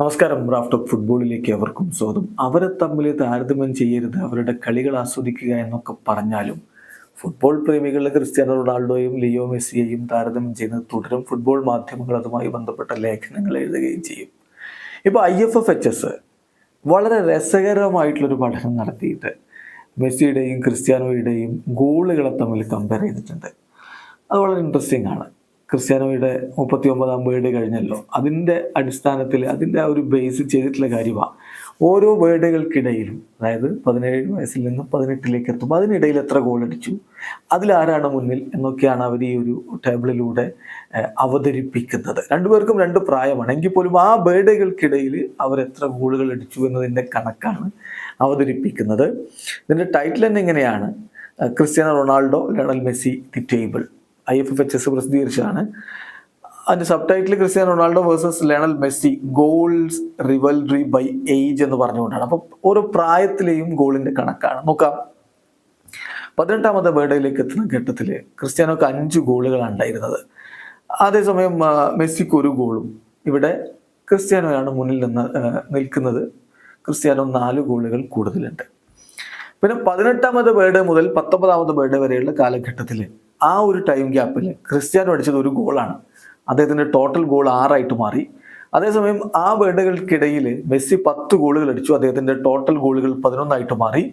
നമസ്കാരം. Raft of ഫുട്ബോളിലേക്ക് അവർക്കും സ്വാഗതം. അവരെ തമ്മിൽ താരതമ്യം ചെയ്യരുത് അവരുടെ കളികൾ ആസ്വദിക്കുക എന്നൊക്കെ പറഞ്ഞാലും ഫുട്ബോൾ പ്രേമികൾ ക്രിസ്ത്യാനോ റൊണാൾഡോയും ലിയോ മെസ്സിയെയും താരതമ്യം ചെയ്യുന്നത് തുടരും. ഫുട്ബോൾ മാധ്യമങ്ങൾ അതുമായി ബന്ധപ്പെട്ട ലേഖനങ്ങൾ എഴുതുകയും ചെയ്യും. ഇപ്പോൾ I F F H S വളരെ രസകരമായിട്ടുള്ളൊരു പഠനം നടത്തിയിട്ട് മെസ്സിയുടെയും ക്രിസ്ത്യാനോയുടെയും ഗോളുകളെ തമ്മിൽ കമ്പയർ ചെയ്തിട്ടുണ്ട്. അത് വളരെ ഇൻട്രസ്റ്റിംഗ് ആണ്. ക്രിസ്ത്യാനോയുടെ മുപ്പത്തി ഒമ്പതാം ബേർഡ് കഴിഞ്ഞല്ലോ. അതിന്റെ അടിസ്ഥാനത്തിൽ അതിന്റെ ആ ഒരു ബേസ് ചെയ്തിട്ടുള്ള കാര്യമാണ് ഓരോ ബേർഡുകൾക്കിടയിലും അതായത് പതിനേഴ് വയസ്സിൽ നിന്നും പതിനെട്ടിലേക്ക് എത്തുമ്പോൾ അതിനിടയിൽ എത്ര ഗോൾ അടിച്ചു അതിലാരാണ് മുന്നിൽ എന്നൊക്കെയാണ് അവർ ഈ ഒരു ടേബിളിലൂടെ അവതരിപ്പിക്കുന്നത്. രണ്ടുപേർക്കും രണ്ട് പ്രായമാണ്. എങ്കിൽ പോലും ആ ബേർഡുകൾക്കിടയിൽ അവർ എത്ര ഗോളുകൾ അടിച്ചു എന്നതിന്റെ കണക്കാണ് അവതരിപ്പിക്കുന്നത്. ഇതിന്റെ ടൈറ്റിൽ തന്നെ ഇങ്ങനെയാണ്. Cristiano Ronaldo Lionel Messi the table. I F F H S പ്രസിദ്ധീകരിച്ചതാണ്. അതിന്റെ subtitle Cristiano Ronaldo versus Lionel Messi goals rivalry by age എന്ന് പറഞ്ഞുകൊണ്ടാണ്. അപ്പോൾ ഓരോ പ്രായത്തിലെയും ഗോളിന്റെ കണക്കാണ്. നോക്കാം. പതിനെട്ടാമത്തെ ബേർഡേയിലേക്ക് എത്തുന്ന ഘട്ടത്തിൽ ക്രിസ്ത്യാനോക്ക് അഞ്ച് ഗോളുകളാണ് ഉണ്ടായിരുന്നത്. അതേസമയം മെസ്സിക്ക് ഒരു ഗോളും. ഇവിടെ ക്രിസ്ത്യാനോയാണ് മുന്നിൽ നിന്ന് നിൽക്കുന്നത്. ക്രിസ്ത്യാനോ നാല് ഗോളുകൾ കൂടുതലുണ്ട്. പിന്നെ പതിനെട്ടാമത് ബേർഡേ മുതൽ പത്തൊമ്പതാമത് ബേർഡേ വരെയുള്ള കാലഘട്ടത്തിൽ ആ ഒരു ടൈം ഗ്യാപ്പിൽ ക്രിസ്ത്യാനോ അടിച്ചത് ഒരു ഗോളാണ് അദ്ദേഹത്തിന്റെ ടോട്ടൽ ഗോൾ ആറായിട്ട് മാറി. അതേസമയം ആ വേണ്ടകൾക്കിടയിൽ മെസ്സി പത്ത് ഗോളുകൾ അടിച്ചു. അദ്ദേഹത്തിന്റെ ടോട്ടൽ ഗോളുകൾ പതിനൊന്നായിട്ട് മാറി.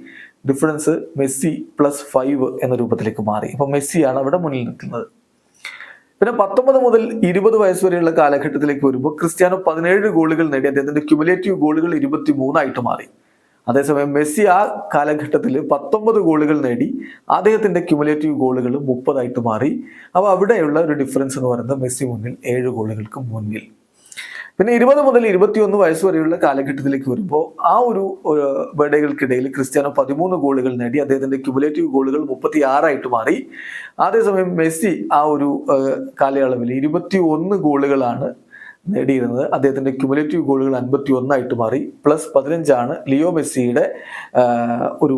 ഡിഫറൻസ് മെസ്സി പ്ലസ് ഫൈവ് എന്ന രൂപത്തിലേക്ക് മാറി. അപ്പൊ മെസ്സിയാണ് അവിടെ മുന്നിൽ നിൽക്കുന്നത്. പിന്നെ പത്തൊമ്പത് മുതൽ ഇരുപത് വയസ്സ് വരെയുള്ള കാലഘട്ടത്തിലേക്ക് വരുമ്പോൾ ക്രിസ്ത്യാനോ പതിനേഴ് ഗോളുകൾ നേടി. അദ്ദേഹത്തിന്റെ ക്യുമുലേറ്റീവ് ഗോളുകൾ ഇരുപത്തി മൂന്നായിട്ട് മാറി. അതേസമയം മെസ്സി ആ കാലഘട്ടത്തിൽ പത്തൊമ്പത് ഗോളുകൾ നേടി അദ്ദേഹത്തിന്റെ ക്യുമുലേറ്റീവ് ഗോളുകൾ മുപ്പതായിട്ട് മാറി. അപ്പോൾ അവിടെയുള്ള ഒരു ഡിഫറൻസ് എന്ന് പറയുന്നത് മെസ്സി മുന്നിൽ ഏഴ് ഗോളുകൾക്ക് മുന്നിൽ. പിന്നെ ഇരുപത് മുതൽ ഇരുപത്തിയൊന്ന് വയസ്സ് വരെയുള്ള കാലഘട്ടത്തിലേക്ക് വരുമ്പോൾ ആ ഒരു വേടകൾക്കിടയിൽ ക്രിസ്ത്യാനോ പതിമൂന്ന് ഗോളുകൾ നേടി അദ്ദേഹത്തിന്റെ ക്യുമുലേറ്റീവ് ഗോളുകൾ മുപ്പത്തി ആറായിട്ട് മാറി. അതേസമയം മെസ്സി ആ ഒരു കാലയളവിൽ ഇരുപത്തി ഒന്ന് ഗോളുകളാണ് നേടിയിരുന്നത്. അദ്ദേഹത്തിന്റെ ക്യുമുലേറ്റീവ് ഗോളുകൾ അൻപത്തി ഒന്നായിട്ട് മാറി. പ്ലസ് പതിനഞ്ചാണ് ലിയോ മെസ്സിയുടെ ഒരു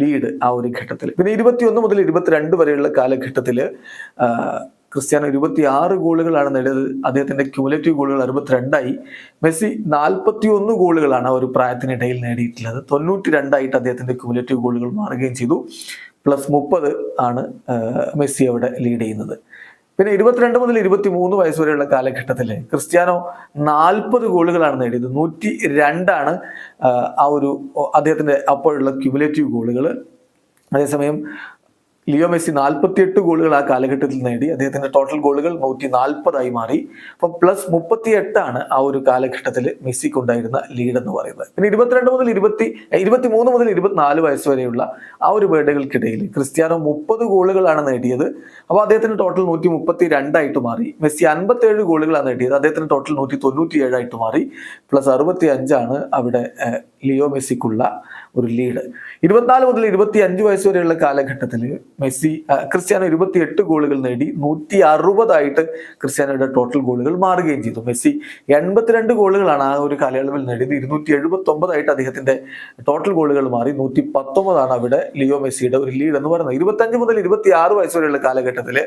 ലീഡ് ആ ഒരു ഘട്ടത്തിൽ പിന്നെ ഇരുപത്തിയൊന്ന് മുതൽ ഇരുപത്തിരണ്ട് വരെയുള്ള കാലഘട്ടത്തിൽ ക്രിസ്ത്യാനോ ഇരുപത്തി ആറ് ഗോളുകളാണ് നേടിയത്. അദ്ദേഹത്തിന്റെ ക്യുമുലേറ്റീവ് ഗോളുകൾ അറുപത്തിരണ്ടായി. മെസ്സി നാൽപ്പത്തി ഒന്ന് ഗോളുകളാണ് ആ ഒരു പ്രായത്തിനിടയിൽ നേടിയിട്ടുള്ളത്. തൊണ്ണൂറ്റി രണ്ടായിട്ട് അദ്ദേഹത്തിന്റെ ക്യുമുലേറ്റീവ് ഗോളുകൾ മാറുകയും ചെയ്തു. പ്ലസ് മുപ്പത് ആണ് മെസ്സി അവിടെ ലീഡ് ചെയ്യുന്നത്. പിന്നെ ഇരുപത്തിരണ്ട് മുതൽ ഇരുപത്തി മൂന്ന് വയസ്സ് വരെയുള്ള കാലഘട്ടത്തിൽ ക്രിസ്ത്യാനോ നാൽപ്പത് ഗോളുകളാണ് നേടിയത്. നൂറ്റി രണ്ടാണ് ആ ഒരു അദ്ദേഹത്തിന്റെ അപ്പോഴുള്ള ക്യുമുലേറ്റീവ് ഗോളുകൾ അതേസമയം ലിയോ മെസ്സി നാൽപ്പത്തിയെട്ട് ഗോളുകൾ ആ കാലഘട്ടത്തിൽ നേടി. അദ്ദേഹത്തിന്റെ ടോട്ടൽ ഗോളുകൾ നൂറ്റി നാൽപ്പതായി മാറി. അപ്പം പ്ലസ് മുപ്പത്തി എട്ടാണ് ആ ഒരു കാലഘട്ടത്തിൽ മെസ്സിക്ക് ഉണ്ടായിരുന്ന ലീഡ് എന്ന് പറയുന്നത്. പിന്നെ ഇരുപത്തിരണ്ട് മുതൽ ഇരുപത്തി ഇരുപത്തി മൂന്ന് മുതൽ ഇരുപത്തിനാല് വയസ്സ് വരെയുള്ള ആ ഒരു വേർഡുകൾക്കിടയിൽ ക്രിസ്ത്യാനോ മുപ്പത് ഗോളുകളാണ് നേടിയത്. അപ്പോൾ അദ്ദേഹത്തിന്റെ ടോട്ടൽ നൂറ്റി മുപ്പത്തി രണ്ടായിട്ട് മാറി. മെസ്സി അൻപത്തേഴ് ഗോളുകളാണ് നേടിയത്. അദ്ദേഹത്തിന്റെ ടോട്ടൽ നൂറ്റി തൊണ്ണൂറ്റി ഏഴായിട്ട് മാറി. പ്ലസ് അറുപത്തി അഞ്ചാണ് അവിടെ ലിയോ മെസ്സിക്കുള്ള ഒരു ലീഡ്. ഇരുപത്തിനാല് മുതൽ ഇരുപത്തി അഞ്ച് വയസ്സ് വരെയുള്ള കാലഘട്ടത്തിൽ മെസ്സി ക്രിസ്ത്യാനോ ഇരുപത്തി എട്ട് ഗോളുകൾ നേടി നൂറ്റി അറുപതായിട്ട് ക്രിസ്ത്യാനോയുടെ ടോട്ടൽ ഗോളുകൾ മാറുകയും ചെയ്തു. മെസ്സി എൺപത്തിരണ്ട് ഗോളുകളാണ് ആ ഒരു കാലയളവിൽ നേടിയത്. ഇരുന്നൂറ്റി എഴുപത്തി ഒമ്പതായിട്ട് അദ്ദേഹത്തിന്റെ ടോട്ടൽ ഗോളുകൾ മാറി. നൂറ്റി പത്തൊമ്പതാണ് അവിടെ ലിയോ മെസ്സിയുടെ ഒരു ലീഡ് എന്ന് പറയുന്നത്. ഇരുപത്തഞ്ച് മുതൽ ഇരുപത്തി ആറ് വയസ്സ് വരെയുള്ള കാലഘട്ടത്തിൽ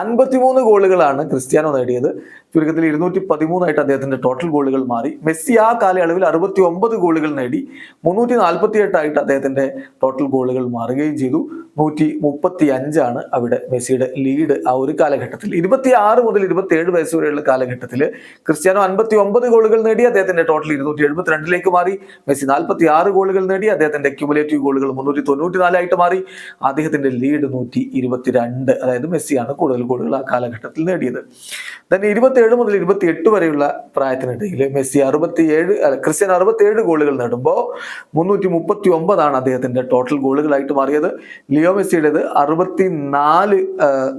അൻപത്തിമൂന്ന് ഗോളുകളാണ് ക്രിസ്ത്യാനോ നേടിയത്. ചുരുക്കത്തിൽ ഇരുന്നൂറ്റി പതിമൂന്നായിട്ട് അദ്ദേഹത്തിന്റെ ടോട്ടൽ ഗോളുകൾ മാറി. മെസ്സി ആ കാലയളവിൽ അറുപത്തി ഒമ്പത് ഗോളുകൾ നേടി മുന്നൂറ്റി നാൽപ്പത്തി എട്ടായിട്ട് അദ്ദേഹത്തിന്റെ ടോട്ടൽ ഗോളുകൾ മാറുകയും ചെയ്തു. നൂറ്റി മുപ്പത്തി അഞ്ചാണ് അവിടെ മെസ്സിയുടെ ലീഡ് ആ ഒരു കാലഘട്ടത്തിൽ. ഇരുപത്തി ആറ് മുതൽ ഇരുപത്തി ഏഴ് വയസ്സ് വരെയുള്ള കാലഘട്ടത്തിൽ ക്രിസ്ത്യാനോ അൻപത്തി ഒമ്പത് ഗോളുകൾ നേടി അദ്ദേഹത്തിന്റെ ടോട്ടൽ ഇരുന്നൂറ്റി എഴുപത്തി രണ്ടിലേക്ക് മാറി. മെസ്സി നാൽപ്പത്തി ആറ് ഗോളുകൾ നേടി അദ്ദേഹത്തിന്റെ ക്യുമുലേറ്റീവ് ഗോളുകൾ മുന്നൂറ്റി തൊണ്ണൂറ്റി നാലായിട്ട് മാറി. അദ്ദേഹത്തിന്റെ ലീഡ് നൂറ്റി ഇരുപത്തിരണ്ട് അതായത് മെസ്സിയാണ് കൂടുതൽ ഗോളുകൾ ആ കാലഘട്ടത്തിൽ നേടിയത്. തന്നെ ഇരുപത്തിയേഴ് മുതൽ ഇരുപത്തി എട്ട് വരെയുള്ള പ്രായത്തിനിടയിൽ മെസ്സി അറുപത്തിയേഴ് ക്രിസ്ത്യൻ അറുപത്തി അറുപത്തിയേഴ് ഗോളുകൾ നേടുമ്പോൾ മുന്നൂറ്റി മുപ്പത്തി ഒമ്പതാണ് അദ്ദേഹത്തിന്റെ ടോട്ടൽ ഗോളുകളായിട്ട് മാറിയത്. ലിയോ മെസ്സിയുടേത് അറുപത്തി നാല്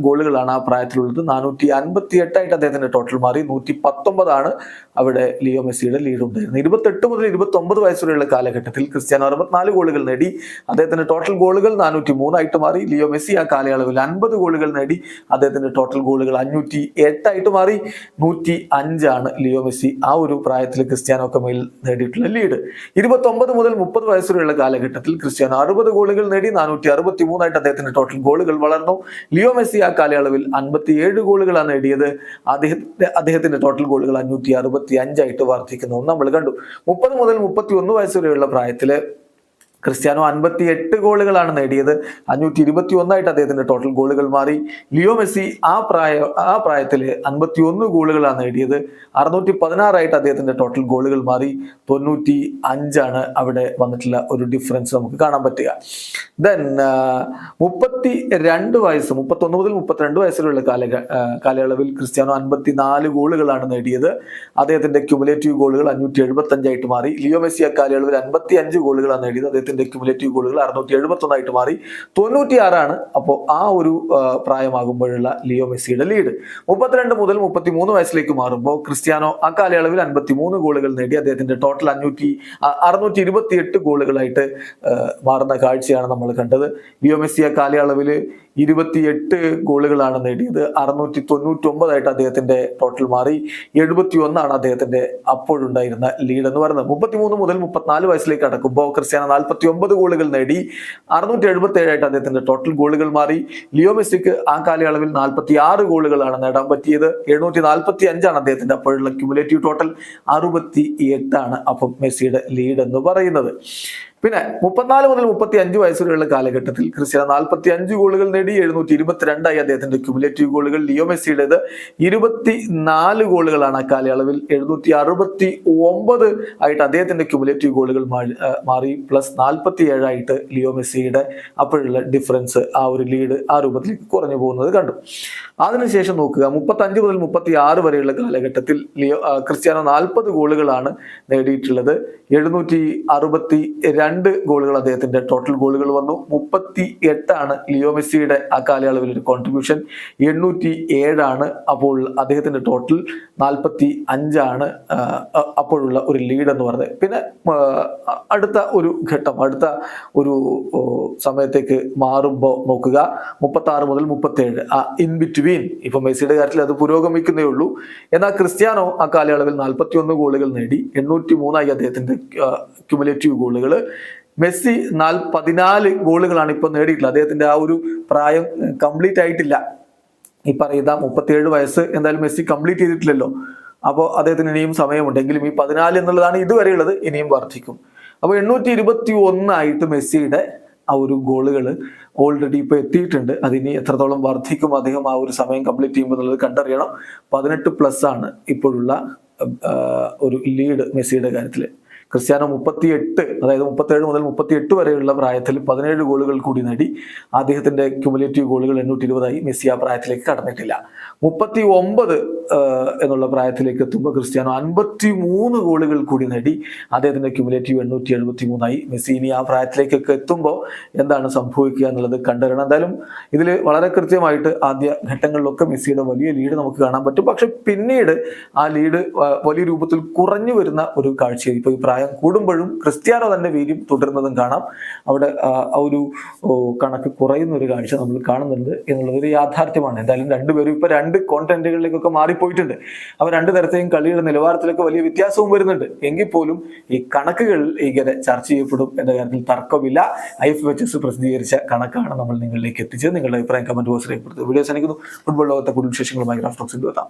ഗോളുകളാണ് ആ പ്രായത്തിലുള്ളത്. നാനൂറ്റി അൻപത്തി എട്ടായിട്ട് അദ്ദേഹത്തിന്റെ ടോട്ടൽ മാറി. നൂറ്റി പത്തൊമ്പതാണ് അവിടെ ലിയോ മെസ്സിയുടെ ലീഡ് ഉണ്ടായിരുന്നു. ഇരുപത്തെട്ട് മുതൽ ഇരുപത്തി വയസ്സുവരെയുള്ള വയസ്സ് കാലഘട്ടത്തിൽ ക്രിസ്ത്യാനോ അറുപത്തിനാല് ഗോളുകൾ നേടി. അദ്ദേഹത്തിന്റെ ടോട്ടൽ ഗോളുകൾ നാനൂറ്റി മൂന്നായിട്ട് മാറി. ലിയോ മെസ്സി ആ കാലയളവിൽ അൻപത് ഗോളുകൾ നേടി. അദ്ദേഹത്തിന്റെ ടോട്ടൽ ഗോളുകൾ അഞ്ഞൂറ്റി എട്ടായിട്ട് മാറി. നൂറ്റി അഞ്ചാണ് ലിയോ മെസ്സി ആ ഒരു പ്രായത്തിൽ ക്രിസ്ത്യാനോ മേൽ നേടിയിട്ടുള്ള ലീഡ് ഇരുപത്തി ഒമ്പത് മുതൽ മുപ്പത് വയസ്സുവരെയുള്ള കാലഘട്ടത്തിൽ ക്രിസ്ത്യാനോ അറുപത് ഗോളുകൾ നേടി. നാനൂറ്റി അറുപത്തി മൂന്നായിട്ട് അദ്ദേഹത്തിന്റെ ടോട്ടൽ ഗോളുകൾ വളർന്നു. ലിയോ മെസ്സി ആ കാലയളവിൽ അൻപത്തി ഏഴ് ഗോളുകളാണ് നേടിയത്. അദ്ദേഹത്തിന്റെ അദ്ദേഹത്തിന്റെ ടോട്ടൽ ഗോളുകൾ അഞ്ഞൂറ്റി അറുപത്തി എഴുപത്തി അഞ്ചായിട്ട് വർദ്ധിക്കുന്നു നമ്മൾ കണ്ടു. മുപ്പത് മുതൽ മുപ്പത്തി ഒന്ന് വയസ്സ് വരെയുള്ള പ്രായത്തിൽ ക്രിസ്ത്യാനോ അൻപത്തി എട്ട് ഗോളുകളാണ് നേടിയത്. അഞ്ഞൂറ്റി ഇരുപത്തി ഒന്നായിട്ട് അദ്ദേഹത്തിന്റെ ടോട്ടൽ ഗോളുകൾ മാറി. ലിയോ മെസ്സി ആ പ്രായ ആ പ്രായത്തിൽ അൻപത്തി ഒന്ന് ഗോളുകളാണ് നേടിയത്. അറുന്നൂറ്റി പതിനാറായിട്ട് അദ്ദേഹത്തിന്റെ ടോട്ടൽ ഗോളുകൾ മാറി. തൊണ്ണൂറ്റി അഞ്ചാണ് അവിടെ വന്നിട്ടുള്ള ഒരു ഡിഫറൻസ് നമുക്ക് കാണാൻ പറ്റുക. ദെൻ മുപ്പത്തി രണ്ട് വയസ്സ് മുപ്പത്തൊന്ന് മുതൽ മുപ്പത്തിരണ്ട് വയസ്സിലുള്ള കാല കാലയളവിൽ ക്രിസ്ത്യാനോ അൻപത്തി നാല് ഗോളുകളാണ് നേടിയത്. അദ്ദേഹത്തിന്റെ ക്യുമുലേറ്റീവ് ഗോളുകൾ അഞ്ഞൂറ്റി എഴുപത്തി അഞ്ചായിട്ട് മാറി. ലിയോ മെസ്സി ആ കാലയളവിൽ അൻപത്തി അഞ്ച് ഗോളുകളാണ് നേടിയത്. അദ്ദേഹത്തിന്റെ ക്യുമുലേറ്റീവ് ഗോളുകൾ അറുന്നൂറ്റി എഴുപത്തി ഒന്നായിട്ട് മാറി. തൊണ്ണൂറ്റി ആറാണ് അപ്പോൾ ആ ഒരു പ്രായമാകുമ്പോഴുള്ള ലിയോ മെസ്സിയുടെ ലീഡ് മുപ്പത്തിരണ്ട് മുതൽ മുപ്പത്തി മൂന്ന് വയസ്സിലേക്ക് മാറുമ്പോൾ ക്രിസ്ത്യാനോ ആ കാലയളവിൽ അൻപത്തി മൂന്ന് ഗോളുകൾ നേടി അദ്ദേഹത്തിന്റെ ടോട്ടൽ അഞ്ഞൂറ്റി അറുന്നൂറ്റി ഇരുപത്തി എട്ട് ഗോളുകളായിട്ട് മാറുന്ന കാഴ്ചയാണ് നമ്മൾ കണ്ടത്. ലിയോ മെസ്സി ആ കാലയളവിൽ ഇരുപത്തിയെട്ട് ഗോളുകളാണ് നേടിയത്. അറുന്നൂറ്റി തൊണ്ണൂറ്റി ഒമ്പതായിട്ട് അദ്ദേഹത്തിന്റെ ടോട്ടൽ മാറി. എഴുപത്തി ഒന്നാണ് അദ്ദേഹത്തിന്റെ അപ്പോഴുണ്ടായിരുന്ന ലീഡ് എന്ന് പറയുന്നത്. മുപ്പത്തിമൂന്ന് മുതൽ മുപ്പത്തിനാല് വയസ്സിലേക്ക് അടക്കുമ്പോൾ ക്രിസ്ത്യാനോ നാൽപ്പത്തി ഒമ്പത് ഗോളുകൾ നേടി. അറുന്നൂറ്റി എഴുപത്തി ഏഴായിട്ട് അദ്ദേഹത്തിന്റെ ടോട്ടൽ ഗോളുകൾ മാറി. ലിയോ മെസ്സിക്ക് ആ കാലയളവിൽ നാൽപ്പത്തി ആറ് ഗോളുകളാണ് നേടാൻ പറ്റിയത്. എഴുന്നൂറ്റി നാൽപ്പത്തി അഞ്ചാണ് അദ്ദേഹത്തിന്റെ അപ്പോഴുള്ള ക്യുമുലേറ്റീവ് ടോട്ടൽ അറുപത്തി എട്ടാണ് അപ്പം മെസ്സിയുടെ ലീഡ് എന്ന് പറയുന്നത്. പിന്നെ മുപ്പത്തിനാല് മുതൽ മുപ്പത്തി അഞ്ച് വയസ്സ് കാലഘട്ടത്തിൽ ക്രിസ്ത്യാനോ നാൽപ്പത്തി അഞ്ച് ഗോളുകൾ നേടി എഴുന്നൂറ്റി ഇരുപത്തിരണ്ടായി അദ്ദേഹത്തിന്റെ ക്യുമുലേറ്റീവ് ഗോളുകൾ. ലിയോ മെസ്സിയുടേത് ഇരുപത്തി നാല് ഗോളുകളാണ് കാലയളവിൽ. എഴുന്നൂറ്റി അറുപത്തി ഒമ്പത് ആയിട്ട് അദ്ദേഹത്തിന്റെ ക്യുമുലേറ്റീവ് ഗോളുകൾ മാറി- പ്ലസ് നാൽപ്പത്തി ഏഴായിട്ട് ലിയോ മെസ്സിയുടെ അപ്പോഴുള്ള ഡിഫറൻസ് ആ ഒരു ലീഡ് ആ രൂപത്തിലേക്ക് കുറഞ്ഞു പോകുന്നത് കണ്ടു. അതിനുശേഷം നോക്കുക മുപ്പത്തി അഞ്ച് മുതൽ മുപ്പത്തി ആറ് വരെയുള്ള കാലഘട്ടത്തിൽ ലിയോ ആ, ക്രിസ്ത്യാനോ നാൽപ്പത് ഗോളുകളാണ് നേടിയിട്ടുള്ളത്. എഴുന്നൂറ്റി ഗോളുകൾ അദ്ദേഹത്തിന്റെ ടോട്ടൽ ഗോളുകൾ വന്നു. മുപ്പത്തി എട്ടാണ് ലിയോ മെസ്സിയുടെ ആ കാലയളവിൽ ഒരു കോൺട്രിബ്യൂഷൻ എണ്ണൂറ്റി ഏഴാണ് അപ്പോൾ അദ്ദേഹത്തിന്റെ ടോട്ടൽ നാൽപ്പത്തി അഞ്ചാണ് അപ്പോഴുള്ള ഒരു ലീഡ് എന്ന് പറഞ്ഞത്. പിന്നെ അടുത്ത ഒരു ഘട്ടം അടുത്ത ഒരു സമയത്തേക്ക് മാറുമ്പോൾ നോക്കുക. മുപ്പത്തി ആറ് മുതൽ മുപ്പത്തേഴ് ആ ഇൻ ബിറ്റ്വീൻ ഇപ്പൊ മെസ്സിയുടെ കാര്യത്തിൽ അത് പുരോഗമിക്കുന്നേ ഉള്ളൂ. എന്നാൽ ക്രിസ്ത്യാനോ ആ കാലയളവിൽ നാൽപ്പത്തി ഒന്ന് ഗോളുകൾ നേടി. എണ്ണൂറ്റി മൂന്നായി അദ്ദേഹത്തിന്റെ ക്യുമുലേറ്റീവ് ഗോളുകൾ മെസ്സി നാൽ പതിനാല് ഗോളുകളാണ് ഇപ്പോൾ നേടിയിട്ടുള്ളത്. അദ്ദേഹത്തിന്റെ ആ ഒരു പ്രായം കംപ്ലീറ്റ് ആയിട്ടില്ല. ഈ പറയുന്ന മുപ്പത്തിയേഴ് വയസ്സ് എന്തായാലും മെസ്സി കംപ്ലീറ്റ് ചെയ്തിട്ടില്ലല്ലോ. അപ്പോൾ അദ്ദേഹത്തിന് ഇനിയും സമയമുണ്ട്. എങ്കിലും ഈ പതിനാല് എന്നുള്ളതാണ് ഇതുവരെയുള്ളത്. ഇനിയും വർദ്ധിക്കും. അപ്പോൾ എണ്ണൂറ്റി ഇരുപത്തി ഒന്നായിട്ട് മെസ്സിയുടെ ആ ഒരു ഗോളുകൾ ഓൾറെഡി ഇപ്പോൾ എത്തിയിട്ടുണ്ട്. അതിനി എത്രത്തോളം വർദ്ധിക്കും അദ്ദേഹം ആ ഒരു സമയം കംപ്ലീറ്റ് ചെയ്യുമ്പോൾ എന്നുള്ളത് കണ്ടറിയണം. പതിനെട്ട് പ്ലസ് ആണ് ഇപ്പോഴുള്ള ഒരു ലീഡ് മെസ്സിയുടെ കാര്യത്തിൽ ക്രിസ്ത്യാനോ മുപ്പത്തി എട്ട് അതായത് മുപ്പത്തേഴ് മുതൽ മുപ്പത്തി എട്ട് വരെയുള്ള പ്രായത്തിൽ പതിനേഴ് ഗോളുകൾ കൂടി നേടി അദ്ദേഹത്തിന്റെ ക്യുമുലേറ്റീവ് ഗോളുകൾ എണ്ണൂറ്റി ഇരുപതായി മെസ്സി ആ പ്രായത്തിലേക്ക് കടന്നിട്ടില്ല. മുപ്പത്തി ഒമ്പത് എന്നുള്ള പ്രായത്തിലേക്ക് എത്തുമ്പോൾ ക്രിസ്ത്യാനോ അൻപത്തി മൂന്ന് ഗോളുകൾ കൂടി നേടി അദ്ദേഹത്തിന്റെ ക്യുമുലേറ്റീവ് എണ്ണൂറ്റി എഴുപത്തി മൂന്നായി മെസ്സി ഇനി ആ പ്രായത്തിലേക്കൊക്കെ എത്തുമ്പോൾ എന്താണ് സംഭവിക്കുക എന്നുള്ളത് കണ്ടറിയണം. എന്തായാലും ഇതിൽ വളരെ കൃത്യമായിട്ട് ആദ്യ ഘട്ടങ്ങളിലൊക്കെ മെസ്സിയുടെ വലിയ ലീഡ് നമുക്ക് കാണാൻ പറ്റും. പക്ഷെ പിന്നീട് ആ ലീഡ് വലിയ രൂപത്തിൽ കുറഞ്ഞു വരുന്ന ഒരു കാഴ്ചയാണ് ഇപ്പോൾ ഈ പ്രായം കൂടുമ്പോഴും ക്രിസ്ത്യാനോ തന്നെ വീര്യം തുടരുന്നതും കാണാം. അവിടെ ആ ഒരു കണക്ക് കുറയുന്ന ഒരു കാഴ്ച നമ്മൾ കാണുന്നുണ്ട് എന്നുള്ളത് ഒരു യാഥാർത്ഥ്യമാണ്. എന്തായാലും രണ്ടുപേരും ഇപ്പൊ രണ്ട് കോണ്ടന്റുകളിലേക്കൊക്കെ മാറിപ്പോയിട്ടുണ്ട് അവ രണ്ടു തരത്തെയും കളിയുടെ നിലവാരത്തിലൊക്കെ വലിയ വ്യത്യാസവും വരുന്നുണ്ട്. എങ്കിൽ പോലും ഈ കണക്കുകൾ ഇങ്ങനെ ചർച്ച ചെയ്യപ്പെടും എന്ന കാര്യത്തിൽ തർക്കമില്ല. ഐ എഫ് എച്ച് എസ് പ്രസിദ്ധീകരിച്ച കണക്കാണ് നമ്മൾ നിങ്ങളിലേക്ക് എത്തിച്ചത്. നിങ്ങളുടെ അഭിപ്രായം കമന്റ് ബോക്സ് രേഖപ്പെടുത്തുന്നത് വീഡിയോ സനിക്കുന്നു ഫുട്ബോൾ ലോകത്തെ കൂടുതൽ വിശേഷങ്ങളുമായി ഗ്രാഫ് ടോക്സിൽ എത്താം.